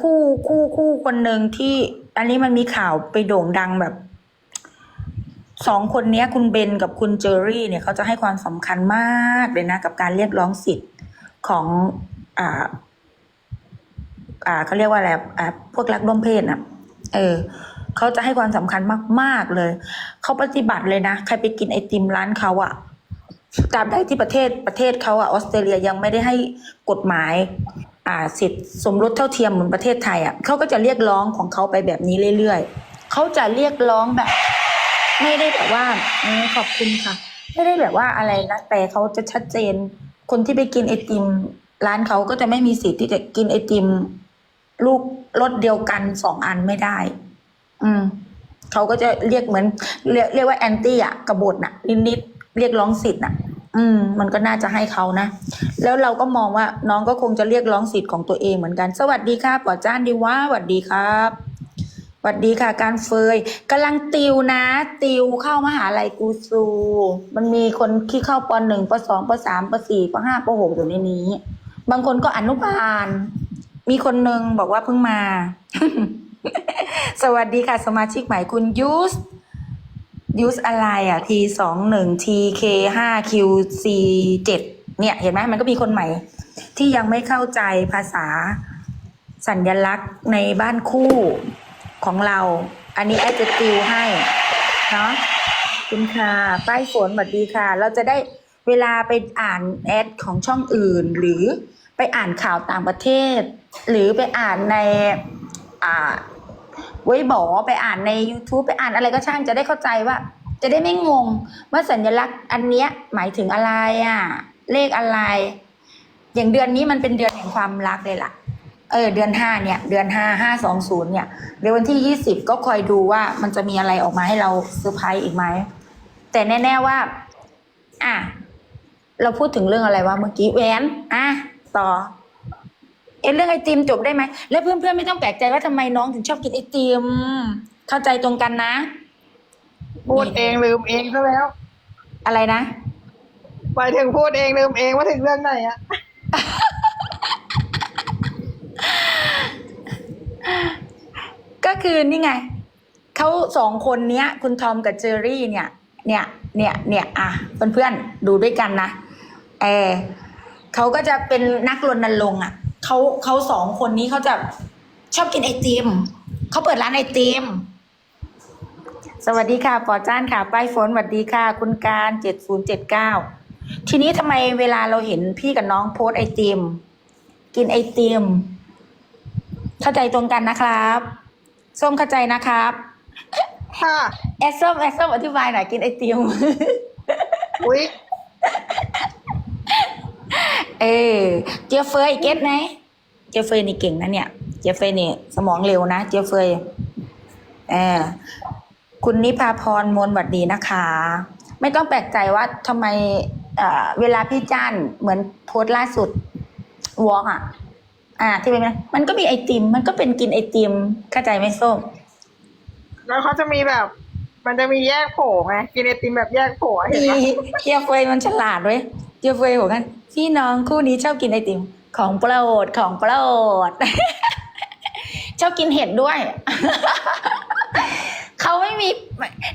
คู่คู่คู่คนหนึ่งที่ อันนี้มันมีข่าวไปโด่งดังแบบสองคนนี้คุณเบนกับคุณเจอรี่เนี่ยเขาจะให้ความสำคัญมากเลยนะกับการเรียกร้องสิทธิ์ของอ่าอ่าเขาเรียกว่าอะไรอ่าพวกรักร่วมเพศน่ะเออเขาจะให้ความสำคัญมาก ๆ เลยเขาปฏิบัติเลยนะ ใครไปกินไอติมร้านเขาอะตาบใดที่ประเทศประเทศเขาอะออสเตรเลียยังไม่ได้ให้กฎหมาย สิทธิสมรสเท่าเทียมเหมือนประเทศไทยอะเขาก็จะเรียกร้องของเขาไปแบบนี้เรื่อยๆเขาจะเรียกร้องแบบ ไม่ได้แบบว่าออขอบคุณค่ะ ไม่ได้แบบว่าอะไรนะแต่เขาจะชัดเจน คนที่ไปกินไอติม ร้านเขาก็จะไม่มีสิทธิ์ที่จะกินไอติม ลูกรสเดียวกันสองอันไม่ได้ อืมเขาก็จะเรียกเหมือน เรียกเรียกว่าแอนตี้อะกบฏน่ะนิดๆเรียกร้องสิทธิ์น่ะ อืม มันก็น่าจะให้เขานะ แล้วเราก็มองว่าน้องก็คงจะเรียกร้องสิทธิ์ของตัวเองเหมือนกัน สวัสดีค่ะปอจ้านดีว่าสวัสดีครับสวัสดีค่ะ การเฟยกำลังติวนะ ติวเข้ามหาลัยกูซู มันมีคนที่เข้าปหนึ่งปสองปสามปสี่ปห้าปหกอยู่ในนี้ บางคนก็อนุบาล มีคนหนึ่งบอกว่าเพิ่งมา สวัสดีค่ะ สมาชิกใหม่คุณยูส ยูสอะไรอะ T สองหนึ่ง T K ห้า Q C เจ็ดเนี่ย เห็นไหมมันก็มีคนใหม่ ที่ยังไม่เข้าใจภาษาสัญลักษณ์ในบ้านคู่ของเรา อันนี้แอดจะติวให้ เนาะคุณค่ะ ป้ายฝนสวัสดีค่ะ เราจะได้เวลาไปอ่านแอดของช่องอื่น หรือไปอ่านข่าวต่างประเทศ หรือไปอ่านในอ่า ไว้บอกไปอ่านใน YouTube ไปอ่านอะไรก็ช่างจะได้เข้าใจว่า จะได้ไม่งง ว่าสัญลักษณ์อันเนี้ยหมายถึงอะไรอะ เลขอะไร อย่างเดือนนี้มันเป็นเดือนแห่งความรักเลยล่ะ เออ เดือนห้าเนี่ย เดือนห้าห้าสองศูนย์เนี่ยเดี๋ยววันที่ยี่สิบก็คอยดูว่ามันจะมีอะไรออกมาให้เราเซอร์ไพรส์อีกไหมแต่แน่ ๆว่า อะเราพูดถึงเรื่องอะไรวะเมื่อกี้แหวนอะต่อ อ็นเรื่องไอติมจบได้ไหม แล้วเพื่อนๆไม่ต้องแปลกใจว่าทำไมน้องถึงชอบกินไอติม เข้าใจตรงกันนะ พูดเองลืมเองซะแล้ว อะไรนะหมายถึงพูดเองลืมเองว่าถึงเรื่องไหนอะก็คือนี่ไง เขาสองคนเนี้ย คุณทอมกับเจอรี่เนี่ย เนี่ย เนี่ย เนี่ย อะ เพื่อนๆ ดูด้วยกันนะ เออเขาก็จะเป็นนักรณรงค์อะ เขาเขาสองคนนี้เขาจะชอบกินไอติมเขาเปิดร้านไอติมสวัสดีค่ะปอจ้านค่ะป้ายฝนสวัสดีค่ะ คุณการเจ็ดศูนย์เจ็ดเก้าทีนี้ทำไมเวลาเราเห็นพี่กับน้องโพสต์ไอติม กินไอติม เข้าใจตรงกันนะครับ ส้มเข้าใจนะครับค่ะแอดส้มแอดส้มอธิบายหน่อยกินไอติมอุ๊ย เออ เจียเฟยเก็ตไหมเจียเฟยนี่เก่งนะเนี่ย เจียเฟยนี่ สมองเร็วนะ เจียเฟยเออคุณนิพาพรมนหวัดดีนะคะ ไม่ต้องแปลกใจว่าทำไมเอ่อเวลาพี่จ้านเหมือนโพสต์ล่าสุดวอล์กอะ อ่า ที่เป็นไงมันก็มีไอติม มันก็เป็นกินไอติมเข้าใจไหมส้มแล้วเขาจะมีแบบ มันจะมีแยกโผล่ไงกินไอติมแบบแยกโผล่เห็นดีปะเจียเฟยมันฉลาดเว้ยเจี ยเฟยบอกกันพี่น้องคู่นี้ชอบกินไอติมของโปรดของโปรดชอบกินเห็ดด้วย เขาไม่มี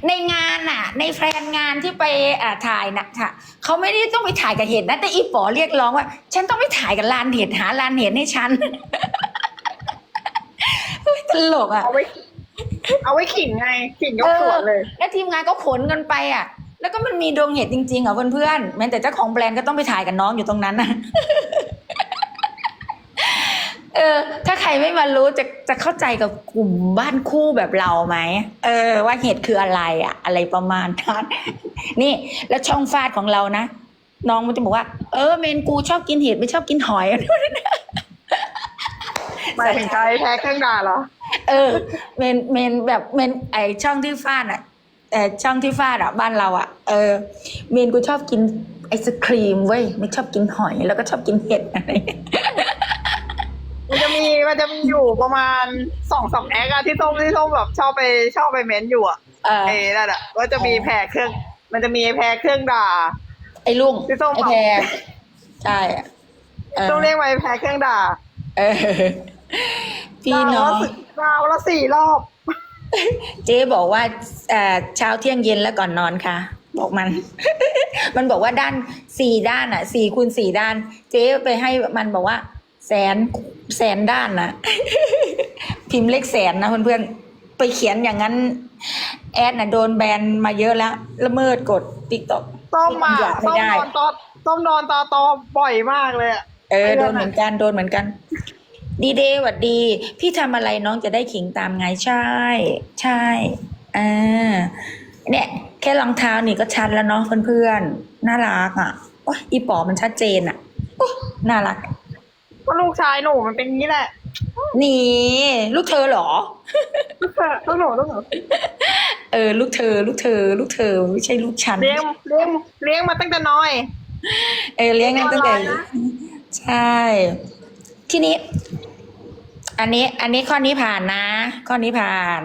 ในงานอะ ในแฟนงานที่ไปอ่าถ่ายนะค่ะเขาไม่ได้ต้องไปถ่ายกับเห็ดนะแต่อีป๋อเรียกร้องว่า ฉันต้องไปถ่ายกับลานเห็ดหาลานเห็ดให้ฉันเฮ้ยตลกอะเอาไว้เอาไว้ขิงไงขิงยกสวนเลย แล้วทีมงานก็ขนกันไปอะ แล้วก็มันมีดวงเห็ดจริงๆอะเพื่อนๆแม้แต่เจ้าของแบรนด์ก็ต้องไปถ่ายกับน้องอยู่ตรงนั้นนะเออ ถ้าใครไม่มารู้จะจะเข้าใจกับกลุ่มบ้านคู่แบบเราไหมเออ ว่าเห็ดคืออะไรอะอะไรประมาณนั้นนี่แล้วช่องฟาดของเรานะน้องมันจะบอกว่า เออเมนกูชอบกินเห็ดไม่ชอบกินหอยหมายถึงใครแพ้เครื่องด่าเหรอ เออ เมนเมนแบบเมนไอช่องที่ฟาดอะ เออช่องที่ฟาดอะบ้านเราอะเออเมนกูชอบกินไอศครีมเว้ยไม่ชอบกินหอยแล้วก็ชอบกินเห็ดอะไรมันจะมีมันจะมีอยู่ประมาณสองสามแอคอะที่ส้มที่ส้มแบบชอบไปชอบไปเม้นอยู่อะเออเอ้นั่นอะก็จะมีแพ้เครื่อง มันจะมีแพ้เครื่องด่า ไอลุงพี่ส้มไอแพรใช่อะเออต้องเรียกว่าแพ้เครื่องด่า เออพี่น้องดาวละสี่รอบ เจ๊บอกว่าเอ่อเช้าเที่ยงเย็นแล้วก่อนนอนค่ะ บอกมัน มันบอกว่าด้านสี่ด้านอะสี่คูณสี่ด้าน เจ๊ไปให้มันบอกว่า แสนแสนด้านนะพิมพ์เลขแสนนะเพื่อนๆไปเขียนอย่างนั้น แอดน่ะโดนแบนมาเยอะแล้วละเมิดกดติ๊กต็อกต้มมาอยากไม่ต้มได้นอนตอต้มนอนตอตอบ่อยมากเลยอะเออไม่โดได้นเหมือนกันโดนเหมือนกัน ดีเดย์หวัดดี พี่ทำอะไรน้องจะได้ขิงตามไงใช่ ใช่อ่าเนี่ย แค่รองเท้านี่ก็ชัดแล้วเนาะเพื่อนๆน่ารักอะโอ้ยอีป๋อมันชัดเจนอะโอ๊ยน่ารักก็ลูกชายหนูมันเป็นอย่างนี้แหละนี่ ลูกเธอเหรอลูกเธอลูกหนูลูกหนูเออ ลูกเธอ ลูกเธอ ลูกเธอไม่ใช่ลูกฉันเลี้ยงเลี้ยงเลี้ยงมาตั้งแต่น้อย เออเลี้ยงกันตั้งแต่เลี้ยงออนไลน์นะใช่ ทีนี้ อันนี้ อันนี้ข้อนี้ผ่านนะ ข้อนี้ผ่าน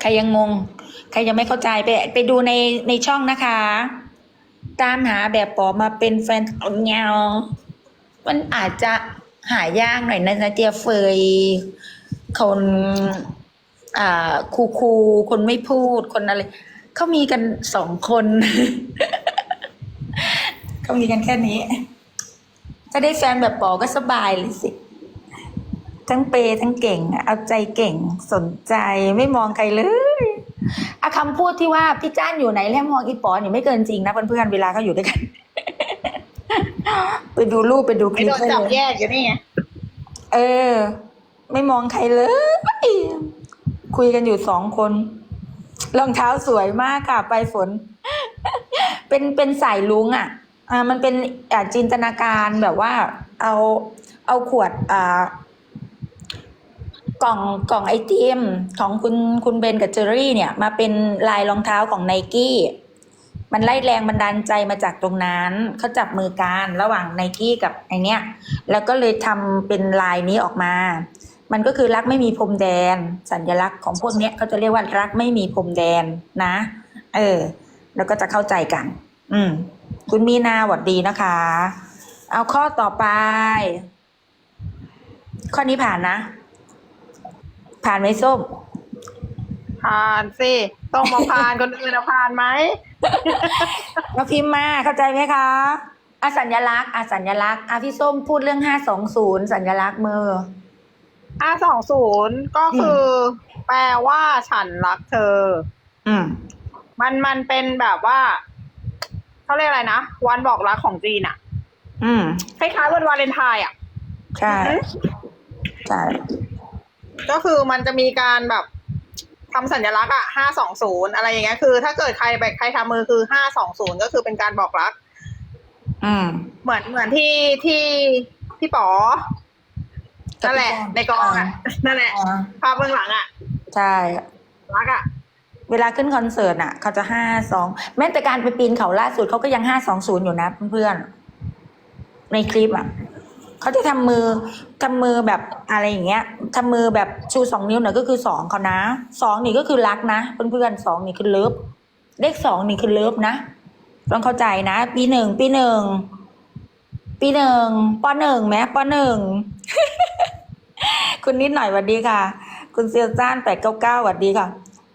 ใครยังงง ใครยังไม่เข้าใจไปไปดูในในช่องนะคะ ตามหาแบบปอมาเป็นแฟนเอาเงามันอาจจะหายากหน่อยนะนะเจียเฟยคนอ่าคูคูคนไม่พูดคนอะไรเขามีกันสองคนเขามีกันแค่นี้ถ้าได้แฟนแบบปอก็สบายเลยสิ ทั้งเปย์ทั้งเก่งอะเอาใจเก่งสนใจไม่มองใครเลยอะคำพูดที่ว่าพี่จ้านอยู่ไหนแล้วมองอีปอนี่ไม่เกินจริงนะเพื่อนๆเวลาเขาอยู่ด้วยกัน ไปดูรูปไปดูคไม่ลิปโดนได้จับเลยแยกอยู่นี่ไงเออ ไม่มองใครเลย คุยกันอยู่สองคนรองเท้าสวยมากค่ะไปลายฝน เป็นเป็นสายลุงอะ อ่า มันเป็นอ่าจินตนาการแบบว่า เอาเอาขวดอ่า กล่องกล่องไอติมของคุณคุณเบนกับเจอรี่เนี่ย มาเป็นลายรองเท้าของไนกี้มันไล่แรงบันดาลใจมาจากตรงนั้นเขาจับมือกันระหว่างไนกี้กับไอเนี้ยแล้วก็เลยทำเป็นลายนี้ออกมา มันก็คือรักไม่มีพรมแดน สัญลักษณ์ของพวกเนี้ยเขาจะเรียกว่ารักไม่มีพรมแดนนะ เออ แล้วก็จะเข้าใจกัน อืม คุณมีนาหวัดดีนะคะ เอาข้อต่อไป ข้อนี้ผ่านนะ ผ่านไหมส้ม ผ่านสิต้องมาผ่านคนอื่นอะผ่านไหมมาพิมพ์มาเข้าใจไหมคะอะสัญลักษณ์อะสัญลักษณ์อะพี่ส้มพูดเรื่องห้าสองศูนย์สัญลักษณ์มืออาสองศูนย์ก็คือ แปลว่าฉันรักเธอ อืมมันมันเป็นแบบว่าเขาเรียกอะไรนะวันบอกรักของจีนอะอืมคล้ายๆวันวาเลนไทน์อะใช่ ใช่ ก็คือมันจะมีการแบบทำสัญลักษณ์อะห้าสองศูนย์อะไรอย่างเงี้ยคือ ถ้าเกิดใครไปใครทำมือคือห้าสองศูนย์ก็คือเป็นการบอกรัก อืม เหมือนเหมือนที่ที่พี่ป๋อนั่นแหละ ในกองอะนั่นแหละอ่า ภาพเบื้องหลังอะใช่ รักอะเวลาขึ้นคอนเสิร์ตอะ เขาจะห้าสองแม้แต่การไปปีนเขาล่าสุดเขาก็ยังห้าสองศูนย์อยู่นะเพื่อนๆในคลิปอะ เขาจะทำมือทำมือแบบอะไรอย่างเงี้ยทำมือแบบชูสองนิ้วหน่อยก็คือสองเขานะสองนี่ก็คือรักนะเพื่อนๆสองนี่คือเลิฟเลขสองนี่คือเลิฟนะต้องเข้าใจนะ ปีหนึ่งปีหนึ่งปีหนึ่งปหนึ่งแม้ปหนึ่งคุณนิดหน่อยหวัดดีค่ะ คุณเซียวจ้านแปดเก้าเก้าหวัดดีค่ะ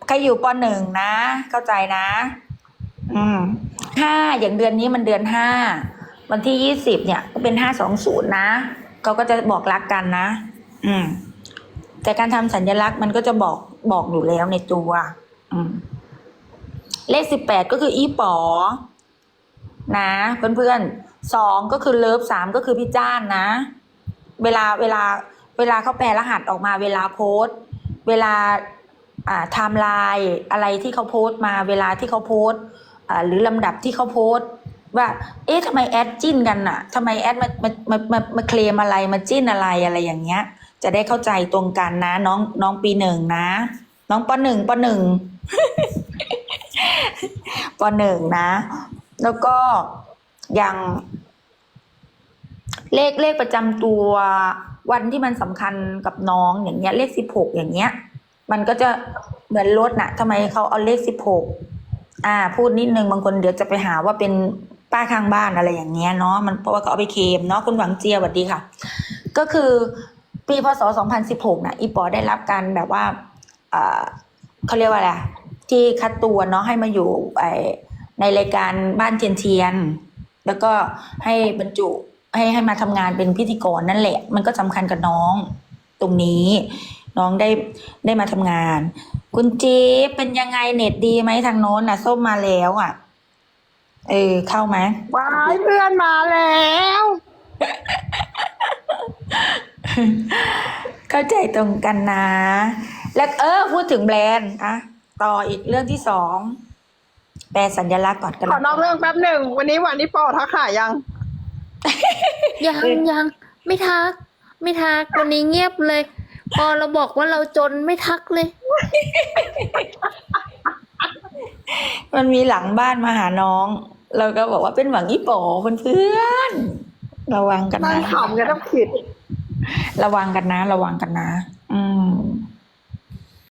ใครอยู่ปหนึ่งนะ เข้าใจนะ อืมห้าอย่างเดือนนี้มันเดือนห้า วันที่ยี่สิบเนี่ยก็เป็นห้าสองศูนย์นะเขาก็จะบอกรักกันนะ อืม แต่การทำสัญลักษณ์มันก็จะบอกบอกอยู่แล้วในตัว อืม เลขสิบแปดก็คืออีป๋อนะเพื่อนๆสองก็คือเลิฟสามก็คือพี่จ้านนะ เวลาเวลา เวลาเขาแปลรหัสออกมาเวลาโพสเวลาอ่าไทม์ไลน์อะไรที่เขาโพสต์มา เวลาที่เขาโพสต์อ่าหรือลำดับที่เขาโพสต์ ว่า เอ๊ะทำไมแอดจิ้นกันน่ะทำไมแอดมามามามามาเคลมอะไรมาจิ้นอะไรอะไรอย่างเงี้ย จะได้เข้าใจตรงกันนะ น้องน้องปีหนึ่งนะ น้องปหนึ่งปหนึ่งปหนึ่งนะ แล้วก็อย่างเลขเลขประจำตัววันที่มันสำคัญกับน้องอย่างเงี้ย เลขสิบหกอย่างเงี้ย มันก็จะเหมือนรถน่ะทำไมเขาเอาเลขสิบหกอ่า พูดนิดนึงบางคนเดี๋ยวจะไปหาว่าเป็น ป้าข้างบ้านอะไรอย่างเงี้ยเนาะมันเพราะว่าเขาเอาไปเคมเนาะคุณหวังเจียสวัสดีค่ะ ก็คือปีพศ 2016นะอีปอได้รับการแบบว่าเขาเรียกว่าอะไรที่คัดตัวเนาะให้มาอยู่ในรายการบ้านเทียนเทียน แล้วก็ให้บรรจุให้ให้มาทำงานเป็นพิธีกรนั่นแหละ มันก็สำคัญกับน้องตรงนี้ น้องได้ได้มาทำงาน คุณจี๊บเป็นยังไงเน็ตดีไหมทางโน้นน่ะส้มมาแล้วอะ เออเข้าไหมว้ายเพื่อนมาแล้ว เข้าใจตรงกันนะ แล้วเออ พูดถึงแบรนด์อะต่ออีกเรื่องที่สองแปลสัญลักษณ์ก่อนกันขอนอกเรื่องแป๊บหนึ่งวันนี้วันที่ปอทักหายัง ยังยัง ไม่ทัก ไม่ทักวันนี้เงียบเลย พอเราบอกว่าเราจนไม่ทักเลย มันมีหลังบ้านมาหาน้อง เราก็บอกว่าเป็นหวังยี่โป๋เพื่อนๆระวังกันนั่งนะขำกันต้องขิด ระวังกันนะ ระวังกันนะ